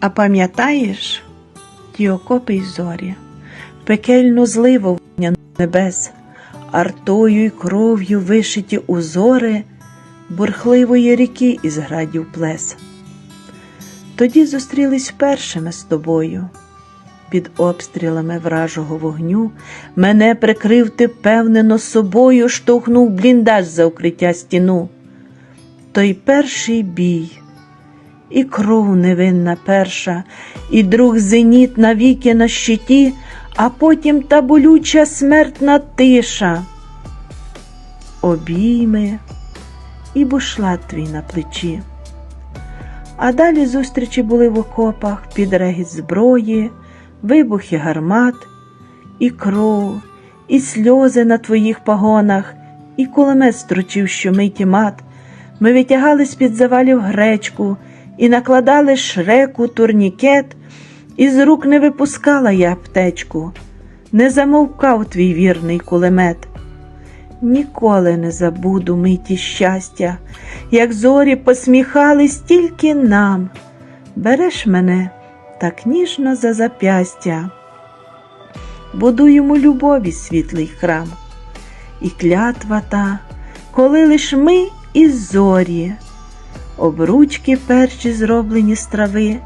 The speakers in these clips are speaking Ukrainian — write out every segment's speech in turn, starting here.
А пам'ятаєш ті окопи й зорі, пекельну зливу вогняну небес, артою й кров'ю вишиті узори бурхливої ріки із градів плес. Тоді зустрілись першими з тобою. Під обстрілами вражого вогню мене прикрив ти певнено собою, штовхнув бліндаж за укриття стіну. Той перший бій, і кров невинна перша, і друг зеніт навіки на щиті, а потім та болюча смертна тиша. Обійми і бушлат твій на плечі. А далі зустрічі були в окопах під регіт зброї, вибухи гармат, і кров, і сльози на твоїх погонах, і кулемет строчив щомиті мат. Ми витягали з-під завалів гречку і накладали шреку турнікет, і з рук не випускала я аптечку, не замовкав твій вірний кулемет. Ніколи не забуду миті щастя, як зорі посміхались тільки нам. Береш мене так ніжно за запястя, будуємо любові світлий храм, і клятва та, коли лиш ми і зорі, обручки перші зроблені з трави,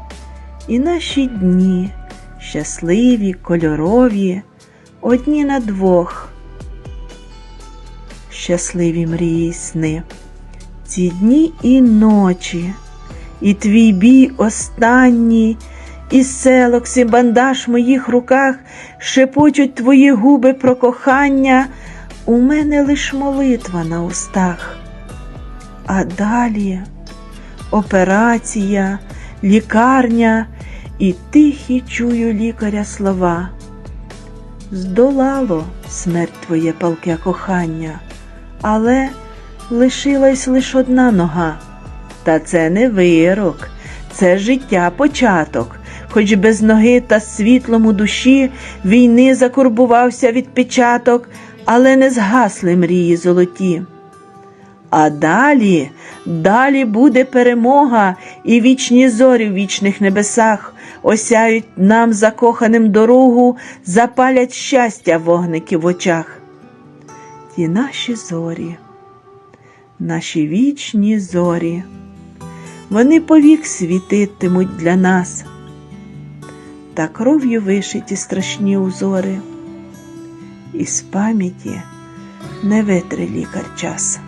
і наші дні щасливі, кольорові, одні на двох. Щасливі мрії сни, ці дні і ночі, і твій бій останній, і селокс, і бандаж в моїх руках шепочуть твої губи про кохання, у мене лиш молитва на устах. А далі операція, лікарня, і тихі чую лікаря слова. Здолало смерть твоє палке кохання, але лишилась лиш одна нога. Та це не вирок, це життя початок. Хоч без ноги та світлом у душі війни закурбувався відпечаток, але не згасли мрії золоті. А далі, далі буде перемога, і вічні зорі в вічних небесах осяють нам закоханим дорогу, запалять щастя вогники в очах. Ті наші зорі, наші вічні зорі, вони повік світитимуть для нас, та кров'ю вишиті страшні узори, і з пам'яті не витре лікар час.